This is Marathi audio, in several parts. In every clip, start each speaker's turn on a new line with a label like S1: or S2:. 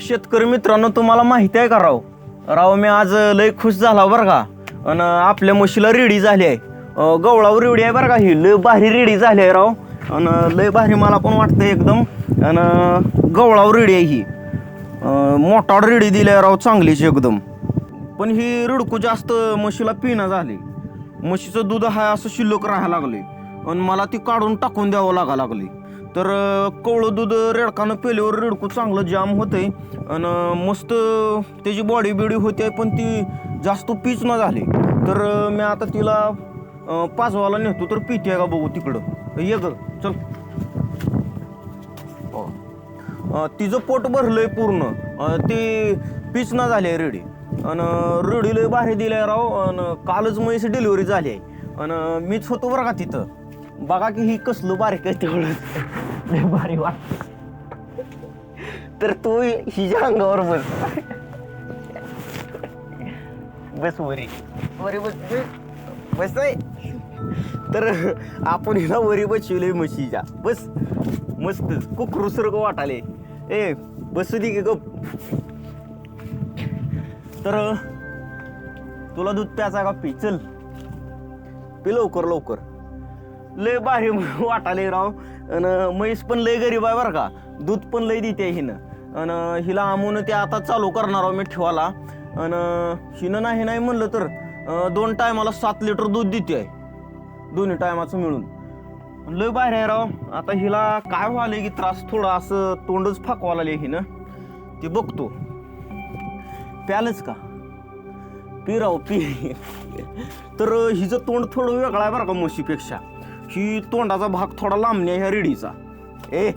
S1: शेतकरी मित्रांनो तुम्हाला माहिती आहे का राव? राव मी आज लय खुश झाला बरं का. आणि आपल्या म्हशीला रेडी झाली आहे. अं, गवळावर रेडी आहे बरं का ही. लय भारी रेडी झाली आहे राव. आणि लय भारी मला पण वाटतं एकदम. आणि गवळावर रेडी आहे ही. अं, मोठाड रेडी दिली आहे राव चांगलीच एकदम. पण ही रिडकू जास्त म्हशीला पिणं झाली. म्हशीचं दूध हा असं शिल्लक राहायला लागले आणि मला ती काढून टाकून द्यावं लागा लागली तर कवळं दूध रेडकानं पेल्यावर रेडकू चांगलं जाम होतंय. आणि मस्त त्याची बॉडी बिडी होते पण ती जास्त पीच न झाली. तर मी आता तिला पाचवाला नेतो तर पिते का बघू तिकडं. ये ग चल. तिचं पोट भरलंय पूर्ण. ती पीच न झाली आहे रेडी. आणि रेडी लय भारी आहे राव. आणि कालच म्हैस डिलिव्हरी झाली आहे. आणि मीच होतो बरं का तिथं. बघा की ही कसलं बारीक आहे तेवढं. लय भारी वाट. तर तू हिच्या अंगावर बस. बस वरी. वरी बस. बस तर आपण हिला वरी बसविले म्हशीच्या. बस. मस्त. कुकरूसारखं वाटाले ए बसू दे की गप. तर तुला दूध प्याचा का? पी. चल. पी लवकर लवकर. लय भारी वाटाले राव. आणि म्हैस पण लय गरीब आहे बरं का. दूध पण लय देते हिनं. आणि हिला आमून ते आता चालू करणार आहो मी ठेवाला आणि हिनं नाही नाही म्हणलं तर अं, दोन टायमाला सात लिटर दूध देते आहे दोन्ही टायमाचं मिळून. लय बाहेर आहे राव. आता हिला काय व्हायला की त्रास थोडा असं तोंडच फाकवा लागले हिनं. ते बघतो. प्यालच का? पी राव पी. तर हिचं तोंड थोडं वेगळं आहे बरं का म्हशीपेक्षा. ही तोंडाचा भाग थोडा लांबण्या ह्या रेडीचा. ए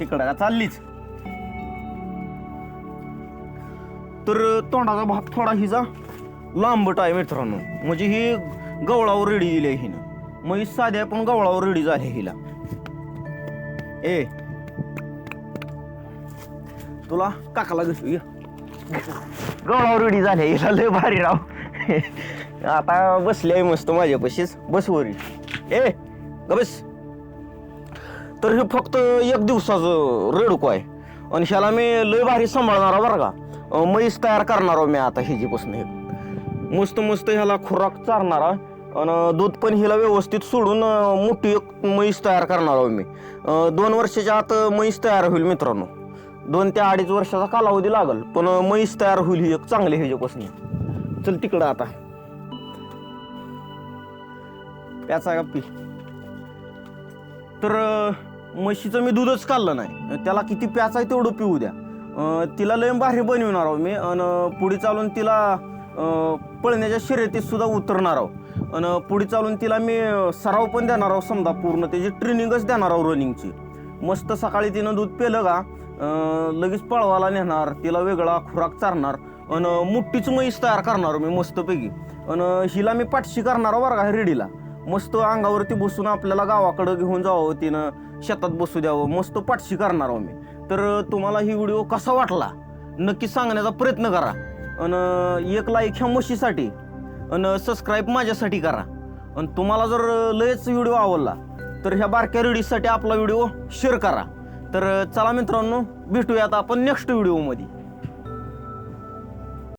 S1: तिकडं का चाललीच? तर तोंडाचा भाग थोडा हिचा लांबट आहे मित्रांनो. म्हणजे ही गवळावर रेडी दिली आहे हिनं. मग ही साध्या पण गवळावर रेडी झाली हिला. ए तुला काकाला घेतो ये गवळावर रेडी झाली आहे हिला. लय भारी राव. आता बसले आहे मस्त माझ्यापाशीच. बसवरी ए बस तर हे फक्त एक दिवसाचं रेडको आहे. आणि ह्याला मी लय भारी सांभाळणार बरं का. म्हैस तयार करणार मी आता ह्याचीपासून एक मस्त मस्त ह्याला खुराक चारणार आणि दूध पण हिला व्यवस्थित सोडून मोठी एक म्हैस तयार करणार आहो मी. दोन वर्षाच्या आत म्हैस तयार होईल मित्रांनो. दोन ते अडीच वर्षाचा कालावधी लागल पण म्हैस तयार होईल ही एक चांगली ह्याच्यापासून. चल तिकडं आता. प्याचा का पी तर म्हशीचं मी दूधच काढलं नाही. त्याला किती प्याच आहे तेवढं पिऊ द्या. तिला लय भारी बनविणार आहो मी आणि पुढे चालून तिला पळण्याच्या शर्यतीत सुद्धा उतरणार आहो. आणि पुढे चालून तिला मी सराव पण देणार आहो समजा पूर्ण. त्याची ट्रेनिंगच देणार आहो रनिंगची. मस्त सकाळी तिनं दूध पेलं का लगेच पळवायला नेणार. तिला वेगळा खुराक चारणार. आणि मुठ्ठीच म्हैस तयार करणार मी मस्तपैकी. आणि हिला मी पाठशी करणार आहो बरं का रेडीला. मस्त अंगावरती बसून आपल्याला गावाकडं घेऊन जावं तिनं शेतात बसू द्यावं मस्त पाठशी करणार आहो मी. तर तुम्हाला ही व्हिडिओ कसा वाटला? नक्की सांगण्याचा प्रयत्न करा. आणि एक लाईक ह्या म्हशीसाठी आणि सबस्क्राईब माझ्यासाठी करा. आणि तुम्हाला जर लयच व्हिडिओ आवडला तर ह्या बारक्या रेडीसाठी आपला व्हिडिओ शेअर करा. तर चला मित्रांनो भेटूयात आपण नेक्स्ट व्हिडिओमध्ये